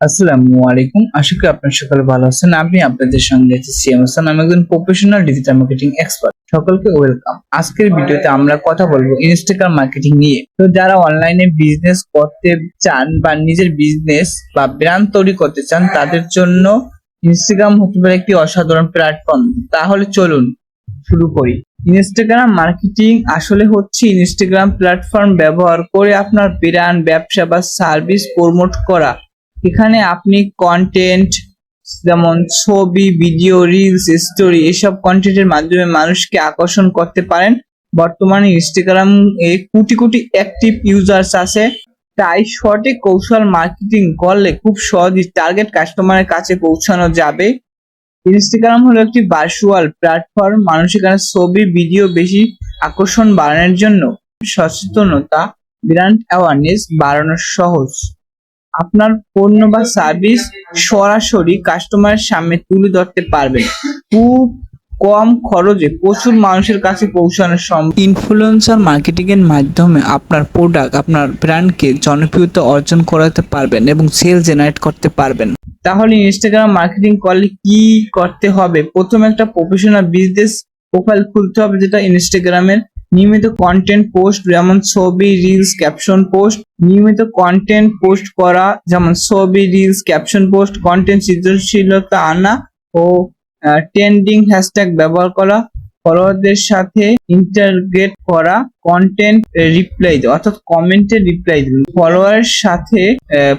আসসালামু আলাইকুম। আশা করি আপনার সকালে ভালো আছেন। আমি আপনাদের সঙ্গে আছি সিএম হাসান। আমি একজন প্রফেশনাল ডিজিটাল মার্কেটিং এক্সপার্ট সকলকে ওয়েলকাম আজকের ভিডিওতে আমরা কথা বলব ইনস্টাগ্রাম মার্কেটিং নিয়ে। তো যারা অনলাইনে বিজনেস করতে চান বা নিজের বিজনেস বা ব্র্যান্ড তৈরি করতে চান, তাদের জন্য ইনস্টাগ্রাম হতে পারে একটি অসাধারণ প্ল্যাটফর্ম তাহলে চলুন শুরু করি। ইনস্টাগ্রাম মার্কেটিং আসলে হচ্ছে ইনস্টাগ্রাম প্ল্যাটফর্ম ব্যবহার করে আপনার ব্র্যান্ড ব্যবসা বা সার্ভিস প্রমোট করা। এখানে আপনি কন্টেন্ট যেমন ছবি ভিডিও রিলস স্টোরি এসব কন্টেন্টের মাধ্যমে মানুষকে আকর্ষণ করতে পারেন। বর্তমানে ইনস্টাগ্রাম এ কোটি কোটি অ্যাক্টিভ ইউজার্স আছে। তাই সঠিক কৌশল মার্কেটিং করলে খুব সহজেই টার্গেট কাস্টমারের কাছে পৌঁছানো যাবে। ইনস্টাগ্রাম হলো একটি ভার্চুয়াল প্ল্যাটফর্ম মানুষ এখানে ছবি ভিডিও বেশি আকর্ষণ বাড়ানোর জন্য সচেতনতা ব্র্যান্ড অ্যাওয়ারনেস বাড়ানো সহজ। আপনার পণ্য বা সার্ভিস সরাসরি কাস্টমারের সামনে তুলে ধরতে পারবেন খুব কম খরচে প্রচুর মানুষের কাছে পৌঁছানো সম্ভব। ইনফ্লুয়েন্সার মার্কেটিং এর মাধ্যমে আপনার প্রোডাক্ট আপনার ব্র্যান্ডকে জনপ্রিয়তা অর্জন করাতে পারবেন এবং সেল জেনারেট করতে পারবেন। তাহলে ইনস্টাগ্রাম মার্কেটিং করলে কি করতে হবে? প্রথমে একটা প্রফেশনাল বিজনেস প্রোফাইল খুলতে হবে যেটা ইনস্টাগ্রামের নিয়মিত কন্টেন্ট পোস্ট যেমন ছবি রিলস ক্যাপশন পোস্ট নিয়মিত কন্টেন্ট পোস্ট করা, যেমন ছবি রিলস ক্যাপশন পোস্ট কন্টেন্ট সৃজনশীলতা আনা ও ট্রেন্ডিং হ্যাশট্যাগ ব্যবহার করা। ফলোয়ারদের সাথে ইন্টারগ্রেট করা কন্টেন্ট রিপ্লাই দেওয়া, অর্থাৎ কমেন্টে রিপ্লাই দিবেন ফলোয়ারের সাথে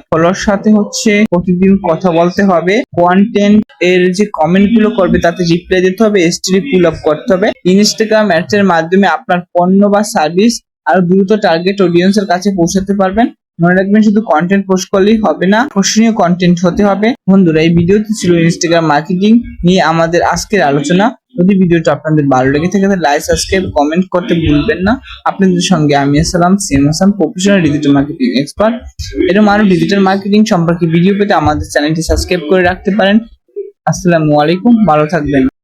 ফলোয়ার সাথে হচ্ছে প্রতিদিন কথা বলতে হবে। কন্টেন্ট এর যে কমেন্টগুলো করবে, তাতে রিপ্লাই দিতে হবে এসটিডি পুল আপ করতে হবে। ইনস্টাগ্রাম অ্যাডস এর মাধ্যমে আপনার পণ্য বা সার্ভিস আরও দ্রুত টার্গেট অডিয়েন্সের কাছে পৌঁছাতে পারবেন। মনে রাখবেন, শুধু কন্টেন্ট পোস্ট করলেই হবে না আকর্ষণীয় কন্টেন্ট হতে হবে। বন্ধুরা, এই ভিডিওতে ছিল ইনস্টাগ্রাম মার্কেটিং নিয়ে আমাদের আজকের আলোচনা। যদি ভিডিওটা আপনাদের ভালো লেগে থাকে, তাহলে লাইক সাবস্ক্রাইব কমেন্ট করতে ভুলবেন না। আপনাদের সঙ্গে আমি আসসালাম CM Hasan professional digital marketing expert এরকম আরও ডিজিটাল মার্কেটিং সম্পর্কে ভিডিও পেতে আমাদের চ্যানেলটি সাবস্ক্রাইব করে রাখতে পারেন। আসসালামু আলাইকুম, ভালো থাকবেন।